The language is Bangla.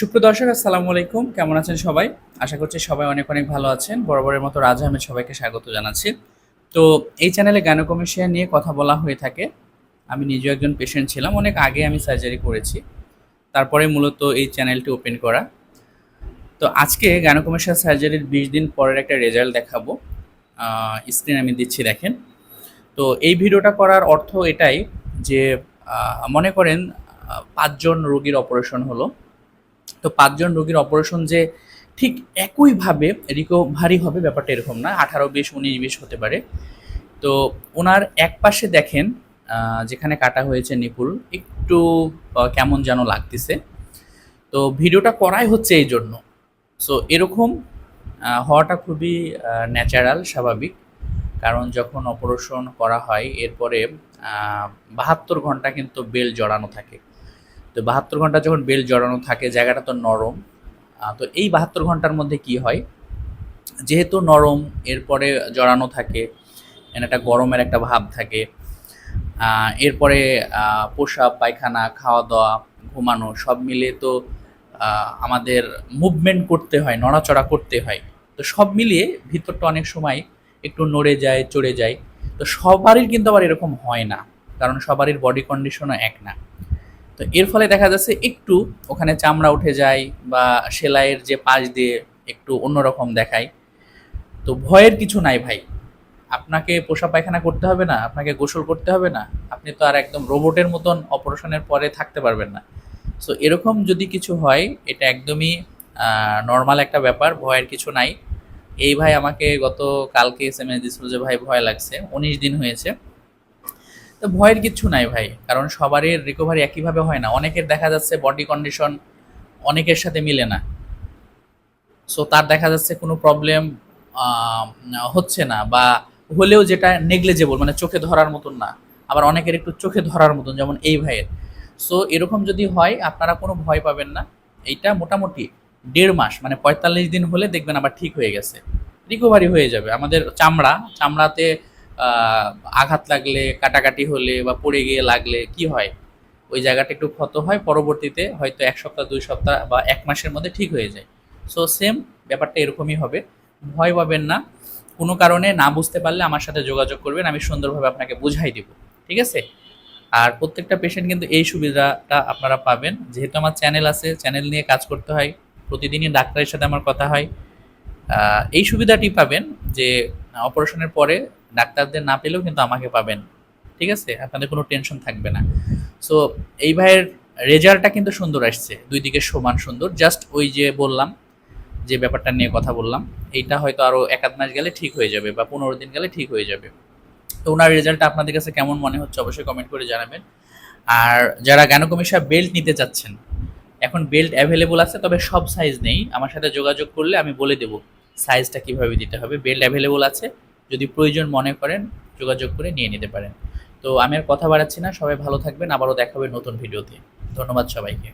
সুপ্রিয় দর্শক, আসসালামু আলাইকুম। কেমন আছেন সবাই? আশা করছি সবাই অনেক অনেক ভালো আছেন। বরাবরের মতো রাজা আহমেদ সবাইকে স্বাগত জানাচ্ছি। তো এই চ্যানেলে গাইনোকমেশিয়া নিয়ে কথা বলা হয়ে থাকে। আমি নিজেও একজন পেশেন্ট ছিলাম, অনেক আগে আমি সার্জারি করেছি। তারপরে মূলত এই চ্যানেলটি ওপেন করা। তো আজকে গাইনোকমেশিয়া সার্জারির বিশ দিন পরের একটা রেজাল্ট দেখাবো। স্ক্রিন আমি দিচ্ছি, দেখেন। তো এই ভিডিওটা করার অর্থ এটাই যে মনে করেন পাঁচজন রোগীর অপারেশন হলো। তো পাঁচজন রোগীর অপারেশন যে ঠিক একইভাবে রিকভারি হবে ব্যাপারটা এরকম না, আঠারো বিশ, উনিশ বিশ হতে পারে। তো ওনার এক পাশে দেখেন যেখানে কাটা হয়েছে নিপুল একটু কেমন যেন লাগতেছে। তো ভিডিওটা করাই হচ্ছে এই জন্য। সো এরকম হওয়াটা খুবই ন্যাচারাল স্বাভাবিক। কারণ যখন অপারেশন করা হয়, এরপরে বাহাত্তর ঘণ্টা কিন্তু বেল জড়ানো থাকে। তো বাহাত্তর ঘণ্টা যখন বেল জড়ানো থাকে, জায়গাটা তো নরম। তো এই বাহাত্তর ঘণ্টার মধ্যে কি হয়? যেহেতু নরম, এরপরে জড়ানো থাকে এখানে একটা গরমের একটা ভাব থাকে এরপরে প্রসাব পায়খানা খাওয়া দাওয়া ঘুমানো, সব মিলে তো আমাদের মুভমেন্ট করতে হয়, নড়াচড়া করতে হয়। তো সব মিলিয়ে ভিতরটা অনেক সময় একটু নড়ে যায়, চড়ে যায়। তো সবারই কিন্তু আবার এরকম হয় না, কারণ সবারই বডি কন্ডিশনও এক না। তো এর ফলে দেখা যাচ্ছে একটু ওখানে চামড়া উঠে যায় বা সেলাইয়ের যে পাশ দিয়ে একটু অন্যরকম দেখায়। তো ভয়ের কিছু নাই ভাই। আপনাকে পোষা পায়খানা করতে হবে না, আপনাকে গোসল করতে হবে না, আপনি তো আর একদম রোবটের মতন অপারেশনের পরে থাকতে পারবেন না। সো এরকম যদি কিছু হয়, এটা একদমই নর্মাল একটা ব্যাপার, ভয়ের কিছু নাই। এই ভাই আমাকে গত কালকে এস এম এস দিছিল যে, ভাই, ভয় লাগছে। উনিশ দিন হয়েছে। তো ভয়ের কিচ্ছু নাই ভাই। কারণ সবারই রিকভারি একইভাবে হয় না। অনেকের দেখা যাচ্ছে বডি কন্ডিশন অনেকের সাথে মিলে না। সো তার দেখা যাচ্ছে কোনো প্রবলেম হচ্ছে না বা হলেও যেটা নেগলেজেবল মানে চোখে ধরার মতন না। আবার অনেকের একটু চোখে ধরার মতন, যেমন এই ভাইয়ের। সো এরকম যদি হয়, আপনারা কোনো ভয় পাবেন না। এইটা মোটামুটি দেড় মাস মানে পঁয়তাল্লিশ দিন হলে দেখবেন আবার ঠিক হয়ে গেছে। রিকভারি হয়ে যাবে। আমাদের চামড়া, চামড়াতে আঘাত লাগলে, কাটাকাটি হলে বা পড়ে গিয়ে লাগলে কি হয়? ওই জায়গাটা একটু ক্ষত হয়, পরবর্তীতে হয়তো এক সপ্তাহ, দুই সপ্তাহ বা এক মাসের মধ্যে ঠিক হয়ে যায়। সো সেম ব্যাপারটা এরকমই হবে। ভয় পাবেন না। কোনো কারণে না বুঝতে পারলে আমার সাথে যোগাযোগ করবেন, আমি সুন্দরভাবে আপনাকে বুঝাই দিব। ঠিক আছে? আর প্রত্যেকটা পেশেন্ট কিন্তু এই সুবিধাটা আপনারা পাবেন। যেহেতু আমার চ্যানেল আছে চ্যানেল নিয়ে কাজ করতে হয়, প্রতিদিনই ডাক্তারের সাথে আমার কথা হয়। এই সুবিধাটি পাবেন যে, অপারেশনের পরে ডাক্তারদের না পেলেও কিন্তু আমাকে পাবেন, ঠিক আছে? আপনাদের কোনো টেনশন থাকবে না। সো এই ভাইয়ের রেজাল্টটা কিন্তু সুন্দর আসছে, দুই দিকে সমান সুন্দর। জাস্ট ওই যে বললাম, যে ব্যাপারটা নিয়ে কথা বললাম, এইটা হয়তো আরও এক আধ মাস গেলে ঠিক হয়ে যাবে বা পনেরো দিন গেলে ঠিক হয়ে যাবে। তো ওনার রেজাল্টটা আপনাদের কাছে কেমন মনে হচ্ছে অবশ্যই কমেন্ট করে জানাবেন। আর যারা জ্ঞানকমিশা বেল্ট নিতে চাচ্ছেন, এখন বেল্ট অ্যাভেলেবল আছে, তবে সব সাইজ নেই। আমার সাথে যোগাযোগ করলে আমি বলে দেবো সাইজটা কীভাবে দিতে হবে। বেল্ট অ্যাভেলেবল আছে যদি প্রয়োজন মনে করেন, যোগাযোগ করে নিয়ে নিতে পারেন। তো আমি আর কথা বাড়াচ্ছি না, সবাই ভালো থাকবেন, আবারও দেখা হবে নতুন ভিডিওতে। ধন্যবাদ সবাইকে।